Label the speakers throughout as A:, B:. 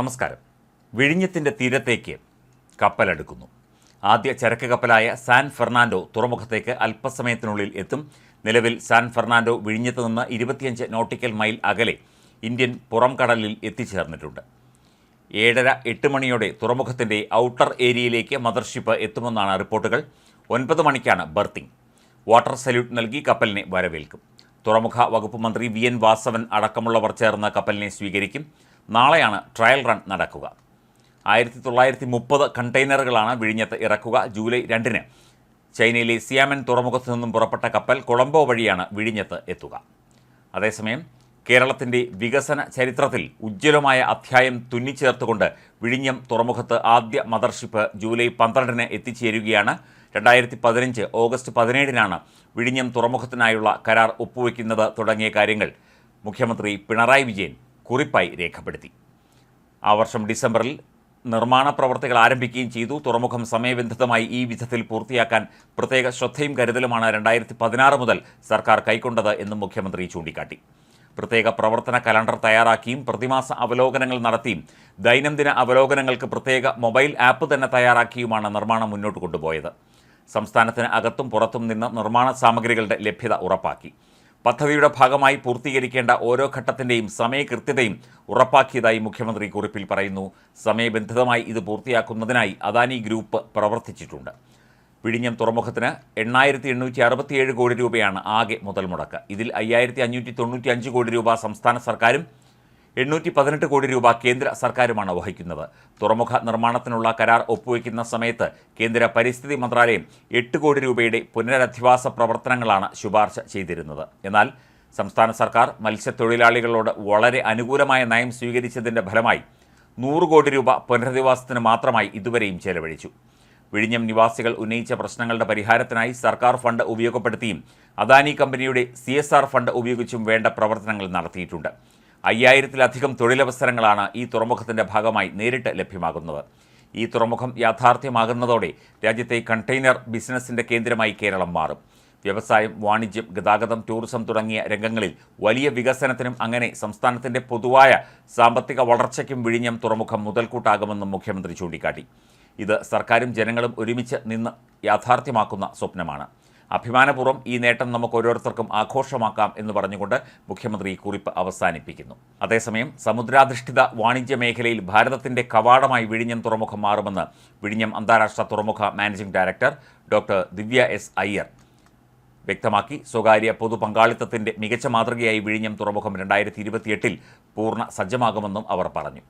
A: നമസ്കാരം. വിഴിഞ്ഞത്തിന്റെ തീരത്തേക്ക് കപ്പലെടുക്കുന്നു. ആദ്യ ചരക്ക് കപ്പലായ സാൻ ഫെർണാൻഡോ തുറമുഖത്തേക്ക് അല്പസമയത്തിനുള്ളിൽ എത്തും. നിലവിൽ സാൻ ഫെർണാൻഡോ വിഴിഞ്ഞത്ത് നിന്ന് ഇരുപത്തിയഞ്ച് നോട്ടിക്കൽ മൈൽ അകലെ ഇന്ത്യൻ പുറം കടലിൽ എത്തിച്ചേർന്നിട്ടുണ്ട്. ഏഴര എട്ട് മണിയോടെ തുറമുഖത്തിന്റെ ഔട്ടർ ഏരിയയിലേക്ക് മദർഷിപ്പ് എത്തുമെന്നാണ് റിപ്പോർട്ടുകൾ. ഒൻപത് മണിക്കാണ് ബർത്തിങ്. വാട്ടർ സല്യൂട്ട് നൽകി കപ്പലിനെ വരവേൽക്കും. തുറമുഖ വകുപ്പ് മന്ത്രി വി എൻ വാസവൻ അടക്കമുള്ളവർ ചേർന്ന് കപ്പലിനെ സ്വീകരിക്കും. നാളെയാണ് ട്രയൽ റൺ നടക്കുക. ആയിരത്തി തൊള്ളായിരത്തി മുപ്പത് കണ്ടെയ്നറുകളാണ് വിഴിഞ്ഞത്ത് ഇറക്കുക ജൂലൈ രണ്ടിന്. ചൈനയിലെ സിയാമൻ തുറമുഖത്തു നിന്നും പുറപ്പെട്ട കപ്പൽ കൊളംബോ വഴിയാണ് വിഴിഞ്ഞത്ത് എത്തുക. അതേസമയം കേരളത്തിന്റെ വികസന ചരിത്രത്തിൽ ഉജ്ജ്വലമായ അധ്യായം തുന്നിച്ചേർത്തുകൊണ്ട് വിഴിഞ്ഞം തുറമുഖത്ത് ആദ്യ മദർഷിപ്പ് ജൂലൈ പന്ത്രണ്ടിന് എത്തിച്ചേരുകയാണ്. രണ്ടായിരത്തി പതിനഞ്ച് ഓഗസ്റ്റ് പതിനേഴിനാണ് വിഴിഞ്ഞം തുറമുഖത്തിനായുള്ള കരാർ ഒപ്പുവെക്കുന്നത് തുടങ്ങിയ കാര്യങ്ങൾ. മുഖ്യമന്ത്രി പിണറായി വിജയൻ കുറിപ്പായി രേഖപ്പെടുത്തി. ആ വർഷം ഡിസംബറിൽ നിർമ്മാണ പ്രവർത്തികൾ ആരംഭിക്കുകയും ചെയ്തു. തുറമുഖം സമയബന്ധിതമായി ഈ വിധത്തിൽ പൂർത്തിയാക്കാൻ പ്രത്യേക ശ്രദ്ധയും കരുതലുമാണ് രണ്ടായിരത്തി പതിനാറ് മുതൽ സർക്കാർ കൈക്കൊണ്ടത് എന്നും മുഖ്യമന്ത്രി ചൂണ്ടിക്കാട്ടി. പ്രത്യേക പ്രവർത്തന കലണ്ടർ തയ്യാറാക്കിയും പ്രതിമാസ അവലോകനങ്ങൾ നടത്തിയും ദൈനംദിന അവലോകനങ്ങൾക്ക് പ്രത്യേക മൊബൈൽ ആപ്പ് തന്നെ തയ്യാറാക്കിയുമാണ് നിർമ്മാണം മുന്നോട്ട് കൊണ്ടുപോയത്. സംസ്ഥാനത്തിന് അകത്തും പുറത്തും നിന്ന് നിർമ്മാണ സാമഗ്രികളുടെ ലഭ്യത ഉറപ്പാക്കി. പദ്ധതിയുടെ ഭാഗമായി പൂർത്തീകരിക്കേണ്ട ഓരോ ഘട്ടത്തിന്റെയും സമയകൃത്യതയും ഉറപ്പാക്കിയതായി മുഖ്യമന്ത്രി കുറിപ്പിൽ പറയുന്നു. സമയബന്ധിതമായി ഇത് പൂർത്തിയാക്കുന്നതിനായി അദാനി ഗ്രൂപ്പ് പ്രവർത്തിച്ചിട്ടുണ്ട്. വിഴിഞ്ഞം തുറമുഖത്തിന് എണ്ണായിരത്തി എണ്ണൂറ്റി അറുപത്തിയേഴ് കോടി രൂപയാണ് ആകെ മുതൽ മുടക്ക് ഇതിൽ അയ്യായിരത്തി അഞ്ഞൂറ്റി തൊണ്ണൂറ്റി അഞ്ച് കോടി രൂപ സംസ്ഥാന സർക്കാരും എണ്ണൂറ്റി പതിനെട്ട് കോടി രൂപ കേന്ദ്ര സർക്കാരുമാണ് വഹിക്കുന്നത്. തുറമുഖ നിർമ്മാണത്തിനുള്ള കരാർ ഒപ്പുവയ്ക്കുന്ന സമയത്ത് കേന്ദ്ര പരിസ്ഥിതി മന്ത്രാലയം എട്ട് കോടി രൂപയുടെ പുനരധിവാസ പ്രവർത്തനങ്ങളാണ് ശുപാർശ ചെയ്തിരുന്നത്. എന്നാൽ സംസ്ഥാന സർക്കാർ മത്സ്യത്തൊഴിലാളികളോട് വളരെ അനുകൂലമായ നയം സ്വീകരിച്ചതിന്റെ ഫലമായി നൂറ് കോടി രൂപ പുനരധിവാസത്തിന് മാത്രമായി ഇതുവരെയും ചെലവഴിച്ചു. വിഴിഞ്ഞം നിവാസികൾ ഉന്നയിച്ച പ്രശ്നങ്ങളുടെ പരിഹാരത്തിനായി സർക്കാർ ഫണ്ട് ഉപയോഗപ്പെടുത്തിയും അദാനി കമ്പനിയുടെ സി ഫണ്ട് ഉപയോഗിച്ചും വേണ്ട പ്രവർത്തനങ്ങൾ നടത്തിയിട്ടുണ്ട്. അയ്യായിരത്തിലധികം തൊഴിലവസരങ്ങളാണ് ഈ തുറമുഖത്തിന്റെ ഭാഗമായി നേരിട്ട് ലഭ്യമാകുന്നത്. ഈ തുറമുഖം യാഥാർത്ഥ്യമാകുന്നതോടെ രാജ്യത്തെ കണ്ടെയ്നർ ബിസിനസിന്റെ കേന്ദ്രമായി കേരളം മാറും. വ്യവസായം വാണിജ്യം ഗതാഗതം ടൂറിസം തുടങ്ങിയ രംഗങ്ങളിൽ വലിയ വികസനത്തിനും അങ്ങനെ സംസ്ഥാനത്തിന്റെ പൊതുവായ സാമ്പത്തിക വളർച്ചയ്ക്കും വിഴിഞ്ഞം തുറമുഖം മുതൽക്കൂട്ടാകുമെന്നും മുഖ്യമന്ത്രി ചൂണ്ടിക്കാട്ടി. ഇത് സർക്കാരും ജനങ്ങളും ഒരുമിച്ച് നിന്ന് യാഥാർത്ഥ്യമാക്കുന്ന സ്വപ്നമാണ്. അഭിമാനപൂർവം ഈ നേട്ടം നമുക്ക് ഓരോരുത്തർക്കും ആഘോഷമാക്കാം എന്ന് പറഞ്ഞുകൊണ്ട് മുഖ്യമന്ത്രി കുറിപ്പ് അവസാനിപ്പിക്കുന്നു. അതേസമയം സമുദ്രാധിഷ്ഠിത വാണിജ്യ മേഖലയിൽ ഭാരതത്തിന്റെ കവാടമായി വിഴിഞ്ഞം തുറമുഖം മാറുമെന്ന് വിഴിഞ്ഞം അന്താരാഷ്ട്ര തുറമുഖ managing director doctor Divya S Iyer വ്യക്തമാക്കി. സ്വകാര്യ പൊതു പങ്കാളിത്തത്തിന്റെ മികച്ച മാതൃകയായി വിഴിഞ്ഞം തുറമുഖം രണ്ടായിരത്തി ഇരുപത്തിയെട്ടിൽ പൂർണ സജ്ജമാകുമെന്നും അവർ പറഞ്ഞു.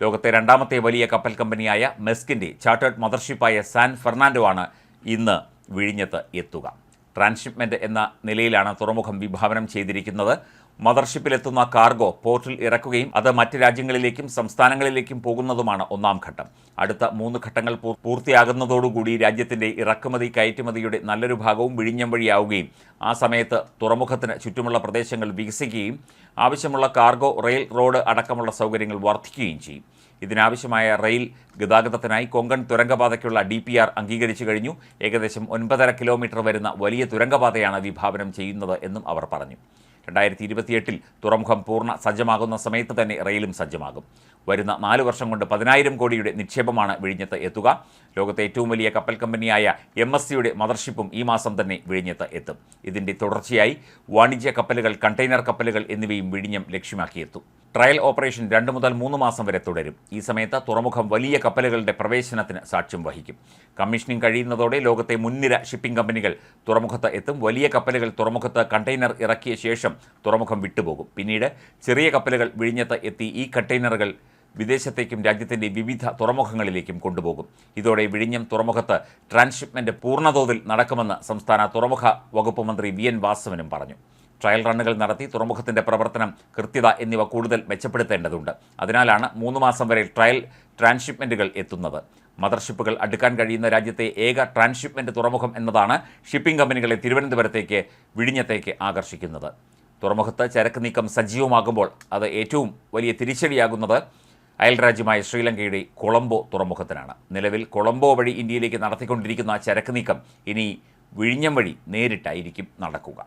A: ലോകത്തെ രണ്ടാമത്തെ വലിയ കപ്പൽ കമ്പനിയായ മെസ്കിന്റെ ചാർട്ടേഡ് മദർഷിപ്പായ സാൻ ഫെർണാൻഡോ ആണ് ഇന്ന് വിഴിഞ്ഞത്ത് എത്തുക. ട്രാൻസ്ഷിപ്മെന്റ് എന്ന നിലയിലാണ് തുറമുഖം വിഭാവനം ചെയ്തിരിക്കുന്നത്. മദർഷിപ്പിലെത്തുന്ന കാർഗോ പോർട്ടിൽ ഇറക്കുകയും അത് മറ്റ് രാജ്യങ്ങളിലേക്കും സംസ്ഥാനങ്ങളിലേക്കും പോകുന്നതുമാണ് ഒന്നാം ഘട്ടം. അടുത്ത മൂന്ന് ഘട്ടങ്ങൾ പൂർ- പൂർത്തിയാകുന്നതോടുകൂടി രാജ്യത്തിന്റെ ഇറക്കുമതി കയറ്റുമതിയുടെ നല്ലൊരു ഭാഗവും വിഴിഞ്ഞം വഴിയാവുകയും ആ സമയത്ത് തുറമുഖത്തിന് ചുറ്റുമുള്ള പ്രദേശങ്ങൾ വികസിക്കുകയും ആവശ്യമുള്ള കാർഗോ റെയിൽ റോഡ് അടക്കമുള്ള സൗകര്യങ്ങൾ വർദ്ധിക്കുകയും ചെയ്യും. ഇതിനാവശ്യമായ റെയിൽ ഗതാഗതത്തിനായി കൊങ്കൺ തുരങ്കപാതയ്ക്കുള്ള ഡി പി ആർ അംഗീകരിച്ചു കഴിഞ്ഞു. ഏകദേശം ഒൻപതര കിലോമീറ്റർ വരുന്ന വലിയ തുരങ്കപാതയാണ് വിഭാവനം ചെയ്യുന്നത് എന്നും അവർ പറഞ്ഞു. രണ്ടായിരത്തി ഇരുപത്തിയെട്ടിൽ തുറമുഖം പൂർണ സജ്ജമാകുന്ന സമയത്ത് തന്നെ റെയിലും സജ്ജമാകും. വരുന്ന നാല് വർഷം കൊണ്ട് പതിനായിരം കോടിയുടെ നിക്ഷേപമാണ് വിഴിഞ്ഞത്ത് എത്തുക. ലോകത്തെ ഏറ്റവും വലിയ കപ്പൽ കമ്പനിയായ എം എസ് സിയുടെ മദർഷിപ്പും ഈ മാസം തന്നെ വിഴിഞ്ഞത്ത് എത്തും. ഇതിന്റെ തുടർച്ചയായി വാണിജ്യ കപ്പലുകൾ കണ്ടെയ്നർ കപ്പലുകൾ എന്നിവയും വിഴിഞ്ഞം ലക്ഷ്യമാക്കിയെത്തും. ട്രയൽ ഓപ്പറേഷൻ രണ്ട് മുതൽ മൂന്ന് മാസം വരെ തുടരും. ഈ സമയത്ത് തുറമുഖം വലിയ കപ്പലുകളുടെ പ്രവേശനത്തിന് സാക്ഷ്യം വഹിക്കും. കമ്മീഷനിങ് കഴിയുന്നതോടെ ലോകത്തെ മുൻനിര ഷിപ്പിംഗ് കമ്പനികൾ തുറമുഖത്ത് എത്തും. വലിയ കപ്പലുകൾ തുറമുഖത്ത് കണ്ടെയ്നർ ഇറക്കിയ ശേഷം തുറമുഖം വിട്ടുപോകും. പിന്നീട് ചെറിയ കപ്പലുകൾ വിഴിഞ്ഞത്ത് എത്തി ഈ കണ്ടെയ്നറുകൾ വിദേശത്തേക്കും രാജ്യത്തിന്റെ വിവിധ തുറമുഖങ്ങളിലേക്കും കൊണ്ടുപോകും. ഇതോടെ വിഴിഞ്ഞം തുറമുഖത്ത് ട്രാൻസ്ഷിപ്മെന്റ് പൂർണതോതിൽ നടക്കുമെന്ന് സംസ്ഥാന തുറമുഖ വകുപ്പ് മന്ത്രി വി എൻ വാസവനും പറഞ്ഞു. ട്രയൽ റണ്ണുകൾ നടത്തി തുറമുഖത്തിന്റെ പ്രവർത്തനം കൃത്യത എന്നിവ കൂടുതൽ മെച്ചപ്പെടുത്തേണ്ടതുണ്ട്. അതിനാലാണ് മൂന്ന് മാസം വരെ ട്രയൽ ട്രാൻസ്ഷിപ്മെന്റുകൾ എത്തുന്നത്. മദർഷിപ്പുകൾ അടുക്കാൻ കഴിയുന്ന രാജ്യത്തെ ഏക ട്രാൻസ്ഷിപ്മെന്റ് തുറമുഖം എന്നതാണ് ഷിപ്പിംഗ് കമ്പനികളെ തിരുവനന്തപുരത്തേക്ക് വിഴിഞ്ഞത്തേക്ക് ആകർഷിക്കുന്നത്. തുറമുഖത്ത് ചരക്ക് നീക്കം സജീവമാകുമ്പോൾ അത് ഏറ്റവും വലിയ തിരിച്ചടിയാകുന്നത് അയൽരാജ്യമായ ശ്രീലങ്കയുടെ കൊളംബോ തുറമുഖത്തിനാണ്. നിലവിൽ കൊളംബോ വഴി ഇന്ത്യയിലേക്ക് നടത്തിക്കൊണ്ടിരിക്കുന്ന ചരക്ക് നീക്കം ഇനി വിഴിഞ്ഞം വഴി നേരിട്ടായിരിക്കും നടക്കുക.